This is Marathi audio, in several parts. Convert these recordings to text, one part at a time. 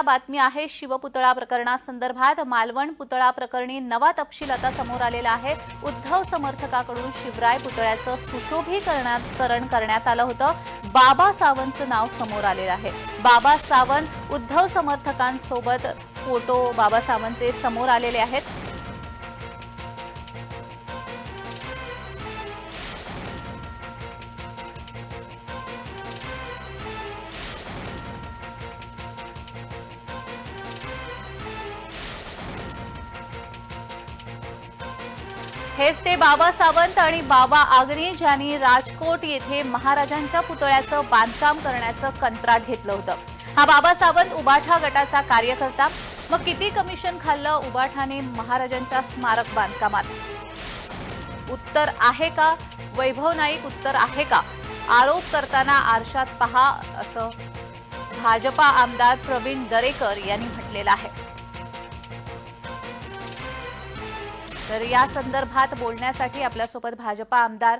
असलेल्या बातमी आहे. शिवपुतळा प्रकरणासंदर्भात मालवण पुतळा प्रकरणी नवा तपशील आता समोर आलेला आहे. उद्धव समर्थकाकडून शिवराय पुतळ्याचं सुशोभीकरणाकरण करण्यात आलं होतं. बाबा सावंतचं नाव समोर आलेलं आहे. बाबा सावंत उद्धव समर्थकांसोबत फोटो बाबा सावंतचे समोर आलेले आहेत. हेच ते बाबा सावंत आणि बाबा आगरी ज्यांनी राजकोट येथे महाराजांच्या पुतळ्याचं बांधकाम करण्याचं कंत्राट घेतलं होतं. हा बाबा सावंत उबाठा गटाचा कार्यकर्ता. मग किती कमिशन खाल्लं उबाठाने महाराजांच्या स्मारक बांधकामात? उत्तर आहे का? वैभव नाईक उत्तर आहे का? आरोप करताना आरशात पहा असं भाजपा आमदार प्रवीण दरेकर यांनी म्हटलेलं आहे. तर या संदर्भात बोलण्यासाठी आपल्यासोबत भाजपा आमदार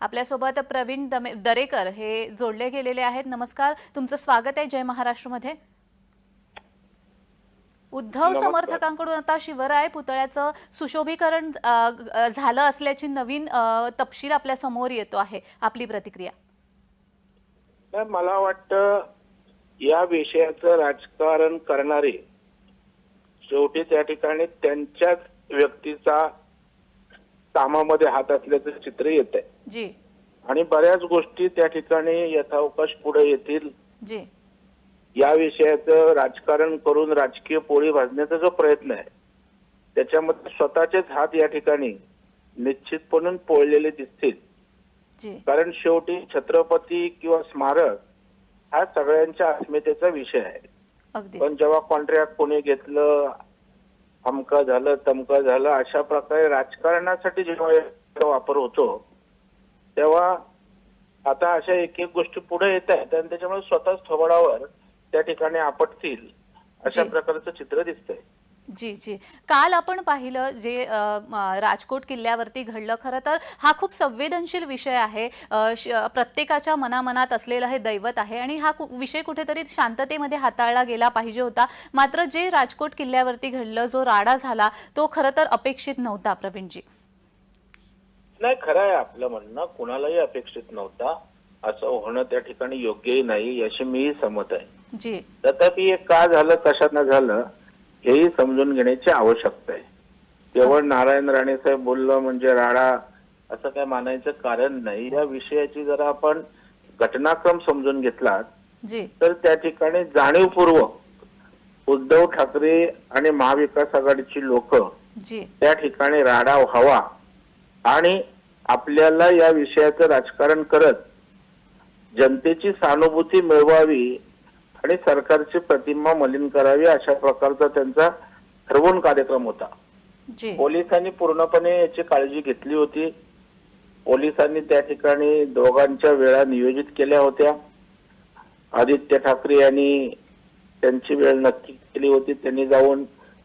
आपल्यासोबत प्रवीण दमे- दरेकर हे जोडले गेलेले आहेत. नमस्कार. तुमचं स्वागत आहे जय महाराष्ट्रमध्ये. उद्धव. समर्थकांकडून आता शिवराय पुतळ्याचं सुशोभीकरण झालं असल्याची नवीन तपशील आपल्यासमोर येतो आहे. आपली प्रतिक्रिया. मला वाटतं या विषयाचं राजकारण करणारे शेवटी त्या ठिकाणी त्यांच्याच व्यक्तीचा कामामध्ये हात असल्याचं चित्र येत आहे जी. आणि बऱ्याच गोष्टी त्या ठिकाणी यथावकाश पुढे येतील. जी. या विषयाचं राजकारण करून राजकीय पोळी भाजण्याचा जो प्रयत्न आहे त्याच्यामध्ये स्वतःचेच हात या ठिकाणी निश्चितपणे पोळलेले दिसतील. जी. कारण शेवटी छत्रपती किंवा स्मारक हा सगळ्यांच्या अस्मितेचा विषय आहे. अगदी पण जेव्हा कॉन्ट्रॅक्ट कोणी घेतलं अमका झालं तमका झालं अशा प्रकारे राजकारणासाठी जेव्हा याचा वापर होतो तेव्हा आता अशा एक एक गोष्टी पुढे येत आहेत आणि त्याच्यामुळे स्वतःच थोबडावर त्या ठिकाणी आपटतील अशा. प्रकारचं चित्र दिसतंय. जी जी. काल आपण पाहिलं जे राजकोट किल्ल्यावरती घडलं खरं तर हा खूप संवेदनशील विषय आहे. प्रत्येकाच्या मनामनात असलेलं हे दैवत आहे आणि हा विषय कुठेतरी शांततेमध्ये हाताळला गेला पाहिजे होता. मात्र जे राजकोट किल्ल्यावरती घडलं जो राडा झाला तो खरं तर अपेक्षित नव्हता प्रवीणजी. नाही खरं आहे आपलं म्हणणं. कुणालाही अपेक्षित नव्हता. असं होणं त्या ठिकाणी योग्यही नाही याशी मीही सहमत आहे. जी. तथापि का झालं कशानं झालं हेही समजून घेण्याची आवश्यकता आहे. केवळ नारायण राणे साहेब बोललं म्हणजे राडा असं काय मानायचं कारण नाही. या विषयाची जरा आपण घटनाक्रम समजून घेतला जी. तर त्या ठिकाणी जाणीवपूर्वक उद्धव ठाकरे आणि महाविकास आघाडीची लोक जी. त्या ठिकाणी राडा व्हावा आणि आपल्याला या विषयाचं राजकारण करत जनतेची सहानुभूती मिळवावी आणि सरकारची प्रतिमा मलिन करावी अशा प्रकारचा त्यांचा ठरवून कार्यक्रम होता. पोलिसांनी पूर्णपणे याची काळजी घेतली होती. पोलिसांनी त्या ठिकाणी दोघांच्या वेळा नियोजित केल्या होत्या. आदित्य ठाकरे यांनी त्यांची वेळ नक्की केली होती. त्यांनी जाऊन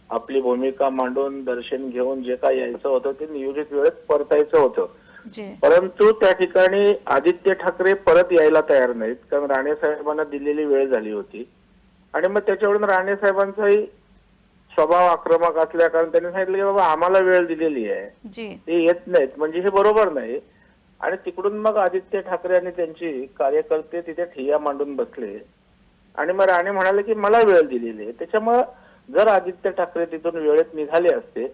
आपली भूमिका मांडून दर्शन घेऊन जे काय यायचं होतं ते नियोजित वेळेत परतायचं होतं. परंतु त्या ठिकाणी आदित्य ठाकरे परत यायला तयार नाहीत कारण राणे साहेबांना दिलेली वेळ झाली होती. आणि मग त्याच्यावरून राणे साहेबांचाही स्वभाव आक्रमक असल्या कारण त्यांनी सांगितलं की बाबा आम्हाला वेळ दिलेली आहे. ते येत नाहीत म्हणजे हे बरोबर नाही. आणि तिकडून मग आदित्य ठाकरे आणि त्यांची कार्यकर्ते तिथे ठिय्या मांडून बसले. आणि मग राणे म्हणाले की मला वेळ दिलेली आहे. त्याच्यामुळं जर आदित्य ठाकरे तिथून वेळेत निघाले असते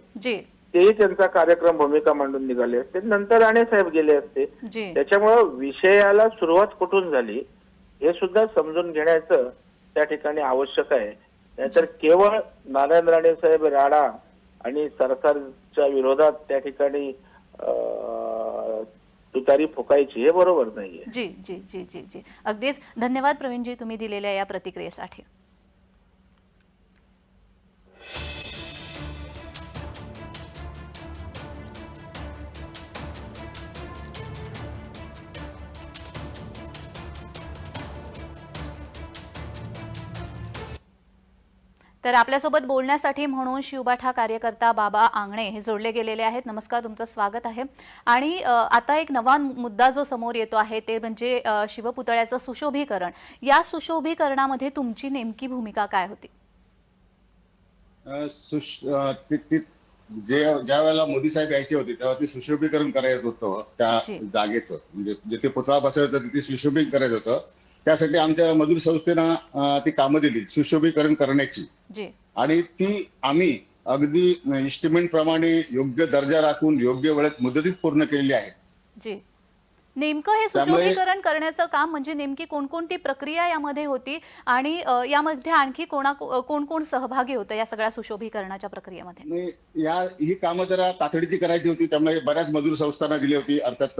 तेही त्यांचा कार्यक्रम भूमिका मांडून निघाले असते. नंतर राणे साहेब गेले असते. जी. त्याच्यामुळं विषयाला सुरुवात कुठून झाली हे सुद्धा समजून घेण्याचं त्या ठिकाणी आवश्यक आहे. नाहीतर केवळ नारायण राणे साहेब राडा आणि सरकारच्या विरोधात त्या ठिकाणी अं, तुतारी फुकायची हे बरोबर नाहीये. जी जी जी जी जी. अगदीच धन्यवाद प्रवीणजी तुम्ही दिलेल्या या प्रतिक्रियेसाठी. तर आपल्यासोबत बोलण्यासाठी म्हणून शिवबाठा कार्यकर्ता बाबा आंगणे हे जोडले गेलेले आहेत. नमस्कार तुमचं स्वागत आहे. आणि आता एक नवा मुद्दा जो समोर येतो आहे ते म्हणजे शिवपुतळ्याचं सुशोभीकरण. या सुशोभीकरणामध्ये तुमची नेमकी भूमिका काय होती? जे ज्या वेळेला मोदी साहेब यायचे होते तेव्हा ते सुशोभीकरण करायचं होतं त्या. जागेचं. म्हणजे जिथे पुतळा बसवायचा होता तिथे सुशोभीकरण करायचं होतं. त्यासाठी आमच्या मजूर संस्थेनं ती कामं दिली सुशोभीकरण करण्याची. आणि ती आम्ही अगदी इस्टिमेट प्रमाणे योग्य दर्जा राखून योग्य वेळेत मुदतीत पूर्ण केलेली आहे. जी. नेमकं हे सुशोभीकरण करण्याचं काम म्हणजे नेमकी कोणकोणती प्रक्रिया यामध्ये होती आणि यामध्ये आणखी कोणा कोण कोण सहभागी होतं या सगळ्या सुशोभीकरणाच्या प्रक्रियेमध्ये? या ही कामं जरा तातडीची करायची होती त्यामुळे बऱ्याच मजूर संस्थांना दिली होती. अर्थात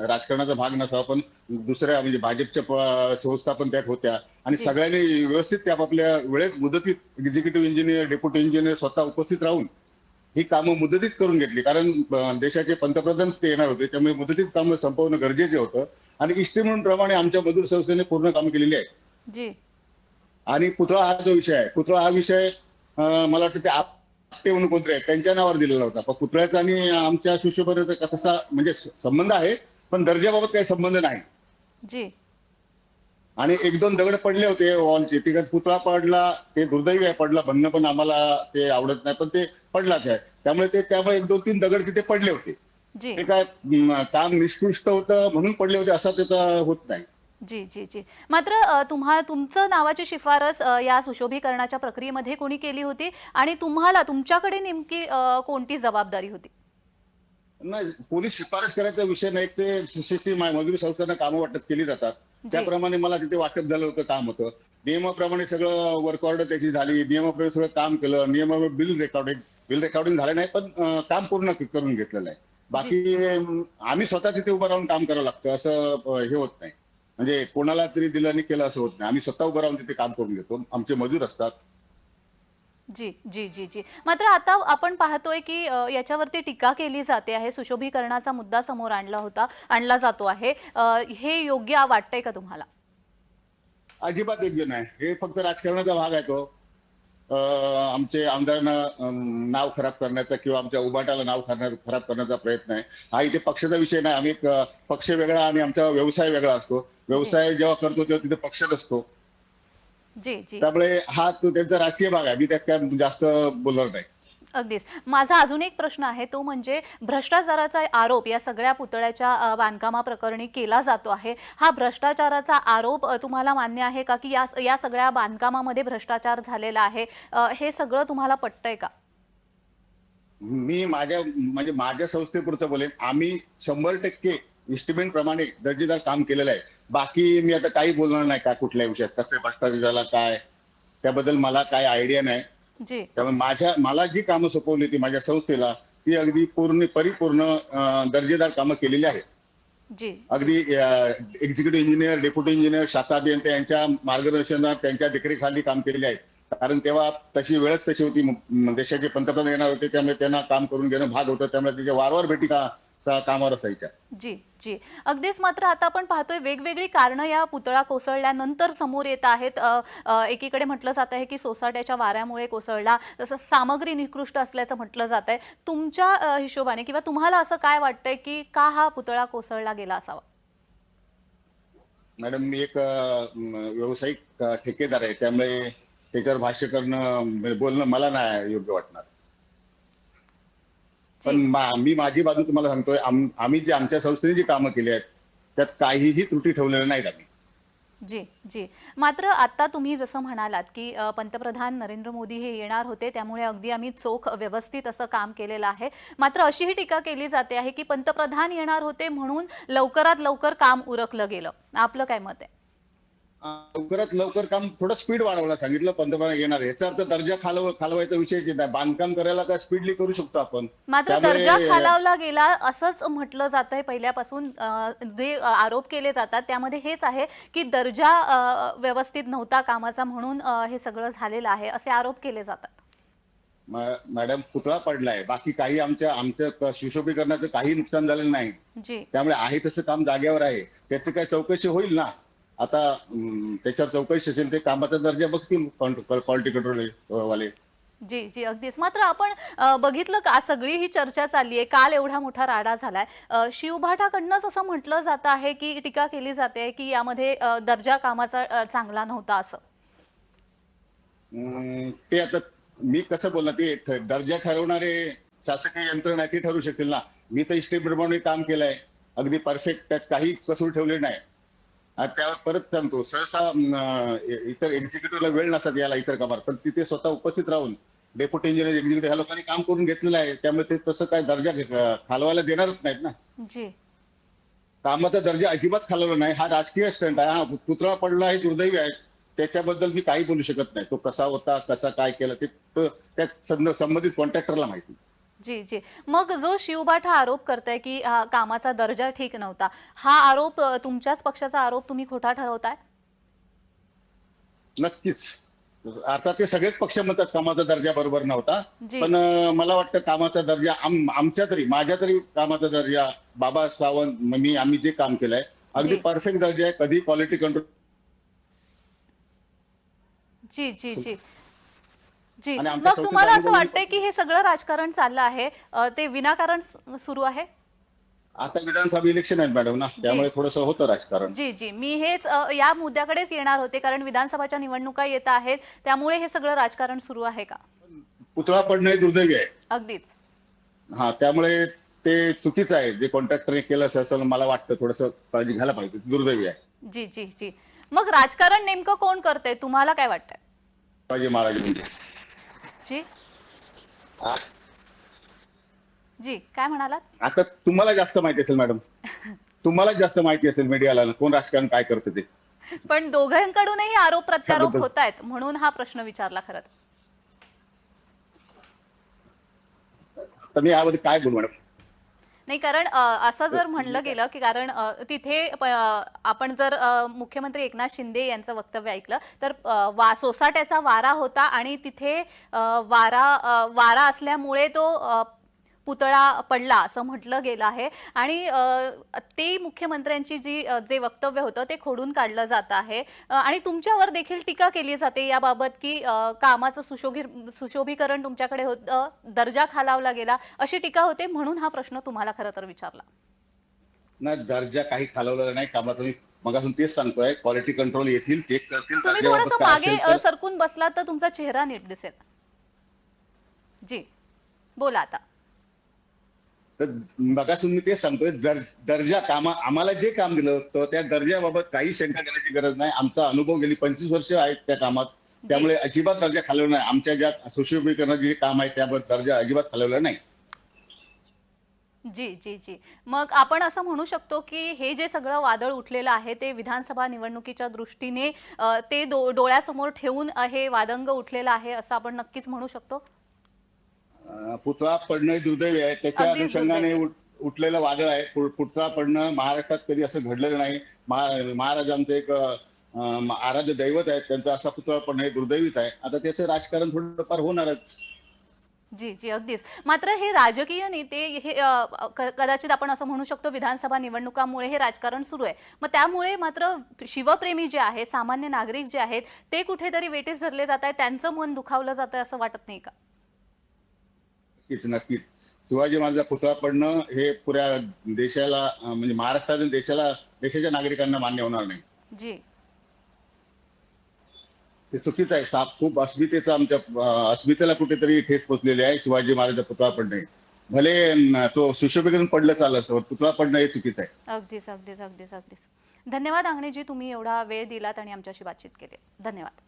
राजकारणाचा भाग नसावा पण दुसऱ्या म्हणजे भाजपच्या संस्था पण त्यात होत्या. आणि. सगळ्यांनी व्यवस्थित त्या आपापल्या वेळेत मुदतीत एक्झिक्युटिव्ह इंजिनियर डेप्युटी इंजिनियर स्वतः उपस्थित राहून ही कामं मुदतीत करून घेतली. कारण देशाचे पंतप्रधान ते येणार होते त्यामुळे मुदतीत कामं संपवणं गरजेचं होतं. आणि इस्टिमेट प्रमाणे आमच्या मजूर संस्थेने पूर्ण काम केलेली आहे. जी. आणि पुतळा हा जो विषय आहे पुतळा हा विषय मला वाटतं ते आपटे म्हणून कोणतरी आहे त्यांच्या नावावर दिलेला होता. पण पुतळ्याचा आणि आमच्या शिष्यपर्यंत तसा म्हणजे संबंध आहे पण दर्जाबाबत काही संबंध नाही. जी. आणि एक दोन दगड पडले होते वॉलचे. ते पुतळा पडला ते दुर्दैवी आहे पडला. म्हणणं पण आम्हाला ते आवडत नाही पण ते पडलाच आहे. त्यामुळे ते त्यामुळे एक दोन तीन दगड तिथे पडले होते. जी. ते काय काम निष्कृष्ट होतं म्हणून पडले होते असं त्याचा होत नाही. जी जी जी. मात्र तुम्हा तुमचं नावाची शिफारस या सुशोभीकरणाच्या प्रक्रियेमध्ये कोणी केली होती? आणि तुम्हाला तुमच्याकडे नेमकी कोणती जबाबदारी होती? नाही पोलीस शिफारस करायचा विषय नाही. ते सिस्टीम मजुरी संस्थांना कामं वाटप केली जातात. त्याप्रमाणे मला तिथे वाटप झालं होतं काम होतं. नियमाप्रमाणे सगळं वर्क ऑर्डर त्याची झाली. नियमाप्रमाणे सगळं काम केलं. नियमाप्रमाणे बिल रेकॉर्डिंग बिल रेकॉर्डिंग झालं नाही पण काम पूर्ण करून घेतलेलं आहे. बाकी आम्ही स्वतः तिथे उभं राहून काम करावं लागतं असं हे होत नाही. म्हणजे कोणाला तरी दिलं आणि केलं असं होत नाही. आम्ही स्वतः उभं राहून तिथे काम करून घेतो. आमचे मजूर असतात. जी जी जी जी. मात्र आता आपण पाहतोय की अ, याच्यावरती टीका केली जाते आहे. सुशोभीकरणाचा मुद्दा समोर आणला होता आणला जातो आहे. अ, हे योग्य वाटतंय का तुम्हाला? अजिबात योग्य नाही. हे फक्त राजकारणाचा भाग आहे तो. अं, आमचे आमदारांना अं, नाव खराब करण्याचा किंवा आमच्या उबाटाला नाव खराब खराब करण्याचा प्रयत्न आहे. हा इथे पक्षाचा विषय नाही. आम्ही एक, अं, पक्ष वेगळा आणि आमचा व्यवसाय वेगळा असतो. व्यवसाय जेव्हा करतो तेव्हा तिथे पक्ष नसतो त्यामुळे हा तो त्यांचा राजकीय भाग आहे. मी त्यात काय जास्त बोलणार नाही. अगदीच. माझा अजून एक प्रश्न आहे. तो म्हणजे भ्रष्टाचाराचा आरोप या सगळ्या पुतळ्याच्या अ, बांधकामाप्रकरणी केला जातो आहे. हा भ्रष्टाचाराचा आरोप तुम्हाला मान्य आहे का? की या या सगळ्या बांधकामामध्ये भ्रष्टाचार झालेला आहे. हे सगळं तुम्हाला पटतंय का? मी माझ्या म्हणजे माझ्या संस्थेपुरतं बोलेन. आम्ही शंभर टक्के इस्टिमेट प्रमाणे दर्जेदार काम केलेलं आहे. बाकी मी आता काही बोलणार नाही का कुठल्या विषयात कसं भ्रष्टाचार झाला काय? त्याबद्दल मला काय आयडिया नाही. त्यामुळे माझ्या मला जी कामं सोपवली होती माझ्या संस्थेला ती अगदी पूर्ण परिपूर्ण दर्जेदार कामं केलेली आहेत. अगदी एक्झिक्युटिव्ह इंजिनियर डेप्युटी इंजिनियर शाखा अभियंता यांच्या मार्गदर्शनात त्यांच्या देखरेखाली काम केलेले आहेत. कारण तेव्हा तशी वेळच तशी होती देशाचे पंतप्रधान येणार होते त्यामुळे त्यांना काम करून घेणं भाग होतं त्यामुळे त्याच्या वारंवार भेटी का कामावर असायच्या. जी जी. अगदीच मात्र आता आपण पाहतोय वेगवेगळी कारणं या पुतळा कोसळल्यानंतर समोर येत आहेत. एकीकडे म्हटलं जात आहे की सोसाट्याच्या वाऱ्यामुळे कोसळला तसं सामग्री निकृष्ट असल्याचं म्हटलं जात आहे. तुमच्या हिशोबाने किंवा तुम्हाला असं काय वाटतंय की का हा पुतळा कोसळला गेला असावा? मॅडम मी एक व्यावसायिक ठेकेदार आहे. त्यामुळे त्याच्यावर भाष्य करणं बोलणं मला नाही योग्य वाटणार. पण मा- माझी बाजू तुम्हाला सांगतोय आम- आम्ही जे आमच्या संस्थेने जी कामं केली आहेत त्यात काहीही त्रुटी ठेवलेल्या नाहीत आम्ही. जी जी. मात्र आता तुम्ही जसं म्हणालात की पंतप्रधान नरेंद्र मोदी हे येणार होते त्यामुळे अगदी आम्ही चोख व्यवस्थित असं काम केलेलं आहे. मात्र अशी ही टीका केली जाते आहे की पंतप्रधान येणार होते म्हणून लवकरात लवकर काम उरकलं गेलं. आपलं काय मत आहे? लवकरात लवकर काम थोडं स्पीड वाढवायला सांगितलं. पंतप्रधान येणार. याचा अर्थ दर्जा खालव खालवायचा विषय नाही? बांधकाम करायला काय स्पीडली करू शकतो आपण? मात्र दर्जा खालावला गेला असंच म्हटलं जात आहे पहिल्यापासून जे आरोप केले जातात त्यामध्ये हेच आहे की दर्जा व्यवस्थित नव्हता कामाचा म्हणून हे सगळं झालेलं आहे असे आरोप केले जातात. मॅडम पुतळा पडलाय. बाकी काही आमच्या आमच्या सुशोभीकरणाचं काही नुकसान झालेलं नाही. त्यामुळे आहे तसं काम जागेवर आहे. त्याची काय चौकशी होईल ना? आता त्याच्यावर चौकशी असेल ते कामाचा दर्जा बघतील क्वालिटी कंट्रोल वाले जी जी अगदीच. मात्र आपण बघितलं का सगळी ही चर्चा चालली आहे. काल एवढा मोठा राडा झालाय. अ, शिवभाठाकडनंच असं म्हटलं जात आहे की टीका केली जाते की यामध्ये दर्जा कामाचा चांगला नव्हता असं. ते आता मी कसं बोलणार ते दर्जा ठरवणारे शासकीय यंत्रणा ती ठरवू शकतील ना. मी तर इष्टेप्रमाणे काम केलंय. अगदी परफेक्ट त्यात काही कसूर ठेवले नाही. त्यावर परत सांगतो सहसा इतर एक्झिक्युटिव्हला वेळ नसतात याला इतर कामात पण तिथे स्वतः उपस्थित राहून डेप्युटी इंजिनियर एक्झिक्युटिव्ह ह्या लोकांनी काम करून घेतलेलं आहे. त्यामुळे ते तसं काय दर्जा खालवायला देणारच नाहीत ना. जी. कामाचा दर्जा अजिबात खालवला नाही. हा राजकीय स्टंट आहे. हा पुतळा पडला हे दुर्दैवी आहे. त्याच्याबद्दल मी काही बोलू शकत नाही. तो कसा होता कसा काय केला ते त्या संबंधित कॉन्ट्रॅक्टरला माहिती. जी जी. मग जो शिवभाठ हा आरोप करताय की कामाचा दर्जा ठीक नव्हता हा आरोप अ, तुमच्याच पक्षाचा आरोप तुम्ही खोटा ठरवताय? नक्कीच. आता ते सगळेच पक्ष म्हणतात कामाचा दर्जा बरोबर नव्हता. जी. पण अं, मला वाटतं कामाचा दर्जा आम- आमच्या तरी माझ्या तरी कामाचा दर्जा बाबा सावंत म- मी आम्ही जे काम केलंय अगदी जी. परफेक्ट दर्जा आहे कधी क्वालिटी कंट्रोल जी जी जी. जी. मग तुम्हाला असं वाटतंय की हे सगळं राजकारण चाललं आहे ते विनाकारण सुरू आहे? आता विधानसभा इलेक्शन आहेत मॅडम ना. त्यामुळे थोडंसं होतं राजकारण. जी जी. मी हेच या मुद्द्याकडेच येणार होते कारण विधानसभाच्या निवडणुका येत आहेत. त्यामुळे हे सगळं राजकारण सुरू आहे का? पुतळा पडणं हे दुर्दैवी आहे. अगदीच. हा त्यामुळे ते चुकीचं आहे. जे कॉन्ट्रॅक्टरने केलं असं असं मला वाटतं. थोडंसं काळजी घ्यायला पाहिजे. दुर्दैवी आहे. जी जी जी. मग राजकारण नेमकं कोण करतंय? तुम्हाला काय वाटतंय? शिवाजी महाराज म्हणजे. जी. आ- जी काय म्हणालात? आता तुम्हाला जास्त माहिती असेल मॅडम. तुम्हाला जास्त माहिती असेल मीडियाला कोण राजकारण काय करतं ते. पण दोघांकडूनही आरोप प्रत्यारोप होत आहेत म्हणून हा प्रश्न विचारला खरं. तर मी यामध्ये काय बोलू मॅडम? नाही कारण असं जर म्हणलं गेलं की कारण तिथे आपण जर मुख्यमंत्री एकनाथ शिंदे यांचं वक्तव्य ऐकलं तर वा सोसाट्याचा वारा होता आणि तिथे वारा वारा असल्यामुळे तो पुतळा पडला असं म्हटलं गेलं आहे. आणि ते मुख्यमंत्र्यांची जी जे वक्तव्य होतं ते खोडून काढलं जात आहे. आणि तुमच्यावर देखील टीका केली जाते याबाबत की कामाचं सुशोभी सुशोभीकरण तुमच्याकडे होतं दर्जा खालावला गेला अशी टीका होते म्हणून हा प्रश्न तुम्हाला खरं तर विचारला. ना दर्जा काही खालवलेला नाही कामाचं मी मगासून तेच सांगतोय क्वालिटी कंट्रोल येथील चेक करतील तुम्ही थोडस मागे सरकून बसलात तर तुमचा चेहरा नीट दिसेल. जी. बोला आता. तर मगासून मी तेच सांगतोय दर- दर्जा कामा आम्हाला जे काम दिलं होतं त्या दर्जाबाबत काही शंका करण्याची गरज नाही. आमचा अनुभव गेली पंचवीस वर्ष आहेत त्या कामात. त्यामुळे अजिबात दर्जा खालवला नाही. आमच्या ज्या सुशोभीकरणाचे जे काम आहे त्याबद्दल दर्जा अजिबात खालवला नाही. जी जी जी. मग आपण असं म्हणू शकतो की हे जे सगळं वादळ उठलेलं आहे ते विधानसभा निवडणुकीच्या दृष्टीने ते डोळ्यासमोर ठेवून हे वादंग उठलेलं आहे असं आपण नक्कीच म्हणू शकतो? अं, पुतळा पडणं हे दुर्दैवी आहे. त्याच्या अगदीच अनुषंगाने दुर्दैवी. उठ- उठलेलं वादळ आहे. पु- पुतळा पडणं महाराष्ट्रात कधी असं घडलेलं नाही. महा- महाराजांचं एक अं, आराध्य दैवत आहे. त्यांचा असा पुतळा पडणं हे दुर्दैवीच आहे. आता त्याचं राजकारण थोडंफार होणारच. जी जी अगदीच. मात्र हे राजकीय नेते हे अ, क- कदाचित आपण असं म्हणू शकतो विधानसभा निवडणुकामुळे हे राजकारण सुरू आहे. मग त्यामुळे मात्र शिवप्रेमी जे आहेत सामान्य नागरिक जे आहेत ते कुठेतरी वेटीस धरले जात आहेत. त्यांचं मन दुखावलं जात आहे असं वाटत नाही का? नक्कीच नक्कीच. शिवाजी महाराजा पुतळा पडणं हे पुऱ्या देशाला म्हणजे महाराष्ट्रातील देशाला देशाच्या नागरिकांना मान्य होणार नाही. जी. ते चुकीचं आहे. साप खूप अस्मितेचं आमच्या अस्मितेला कुठेतरी ठेच पोचलेली आहे शिवाजी महाराजा पुतळा पडणे. भले तो सुशोभीकरण पडलं चाललं असतं पुतळा पडणं हे चुकीचं आहे. अगदीच अगदीच अगदीच अगदीच. धन्यवाद अंगणेजी तुम्ही एवढा वेळ दिलात आणि आमच्याशी बातचीत केली. धन्यवाद.